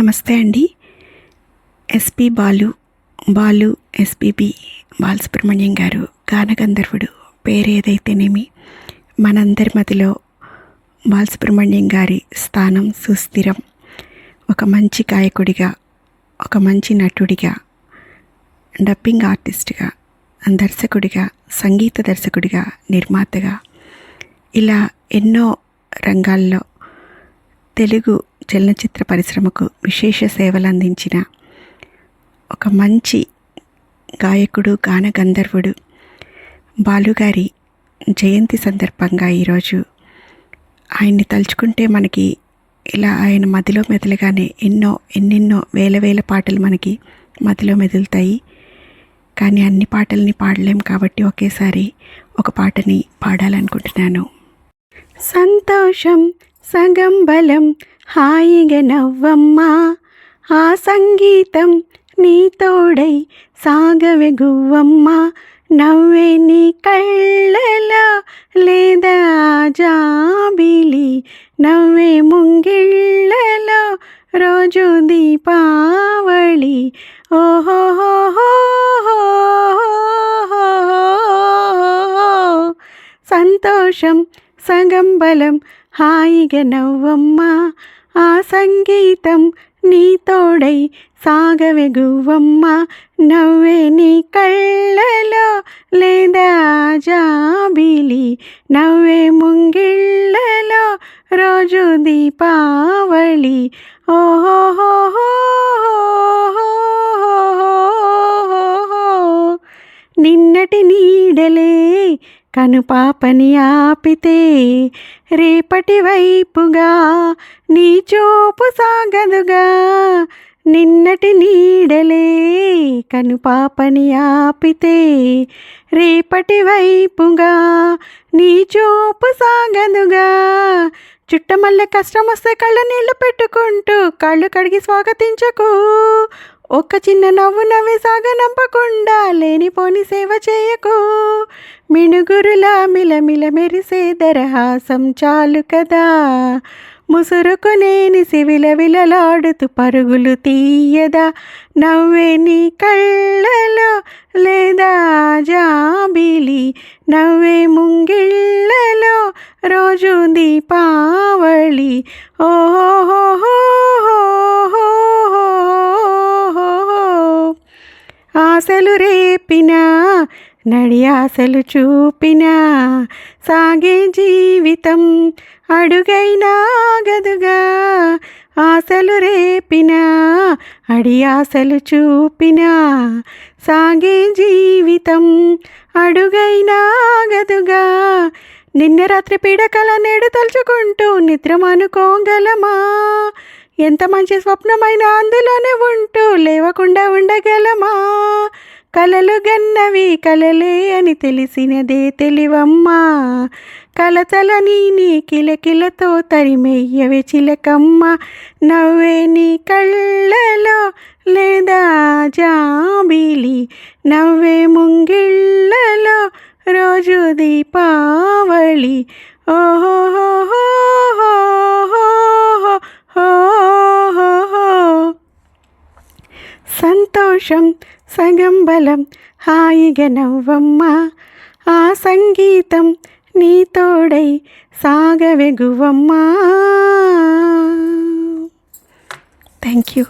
నమస్తే అండి. SP Balu Balu SPB Balasubrahmanyam గారు గానగంధర్వుడు పేరేదైతేనేమి? మనందరి మధ్యలో బాలసుబ్రహ్మణ్యం గారి స్థానం సుస్థిరం. ఒక మంచి గాయకుడిగా ఒక మంచి నటుడిగా డబ్బింగ్ ఆర్టిస్ట్గా దర్శకుడిగా సంగీత దర్శకుడిగా నిర్మాతగా ఇలా ఎన్నో రంగాల్లో తెలుగు చలనచిత్ర పరిశ్రమకు విశేష సేవలు అందించిన ఒక మంచి గాయకుడు గాన గంధర్వుడు బాలుగారి జయంతి సందర్భంగా ఈరోజు ఆయన్ని తలుచుకుంటే మనకి ఇలా ఆయన మదిలో మెదలగానే ఎన్నో ఎన్నెన్నో వేల వేల పాటలు మనకి మదిలో మెదులుతాయి. కానీ అన్ని పాటల్ని పాడలేం కాబట్టి ఒకేసారి ఒక పాటని పాడాలనుకుంటున్నాను. సంతోషం సగం బలం హాయిగా నవ్వమ్మా ఆ సంగీతం నీ తోడై సాగవే గువ్వమ్మా నవ్వే నీ కళ్ళలో లేదా జాబిలి నవ్వే ముంగిళ్ళలో రోజు దీపావళి. ఓహో సంతోషం సగం బలం హాయిగా నవ్వమ్మా ఆ సంగీతం నీ తోడై సాగవే గువ్వమ్మ నవ్వే నీ కళ్ళలో లేదా జాబిలి నవ్వే ముంగిళ్ళలో రోజు దీపావళి. ఓహోహో అనుపాపని ఆపితే రేపటి వైపుగా నీ చూపు సాగదుగా. నిన్నటి నీడలే కనుపాపని ఆపితే రేపటి వైపుగా నీ చూపు సాగదుగా. చుట్టమల్ల కష్టం వస్తే కళ్ళ నీళ్ళు పెట్టుకుంటూ కళ్ళు కడిగి స్వాగతించకు. ఒక్క చిన్న నవ్వు నవ్వి సాగనంపకుండా లేనిపోని సేవ చేయకు. మిణుగురులా మిలమిల మెరిసే దరహాసం చాలు కదా. ముసురుకునేని సివిలవిలలాడుతూ పరుగులు తీయదా. నవ్వే నీ కళ్ళలో లేదా జాబిలి. నవ్వే ముంగిళ్ళ రోజు దీపావళి. ఓహో ఆశలు రేపిన నడి ఆశలు చూపిన సాగే జీవితం అడుగైనా గదుగా. ఆశలు రేపిన అడి ఆశలు సాగే జీవితం అడుగైనా గదుగా. నిన్న రాత్రి పీడకల నేడు తలుచుకుంటూ నిద్రమనుకోగలమా ఎంత మంచి స్వప్నమైన అందులోనే ఉంటూ లేవకుండా ఉండగలమా? కలలు గన్నవి కలలే అని తెలిసినదే తెలివమ్మా. కలతలని నీ కిలకిలతో తరిమెయ్యవే చిలకమ్మ. నవ్వే నీ కళ్ళలో లేదా జాబిలి. నవ్వే ముంగిళ్ళలో రోజు దీపా దీపావళి ఓహో సంతోషం సగం బలం హాయిగా నవ్వమ్మా ఆ సంగీతం నీ తోడై సాగవెగువమ్మా థ్యాంక్ యూ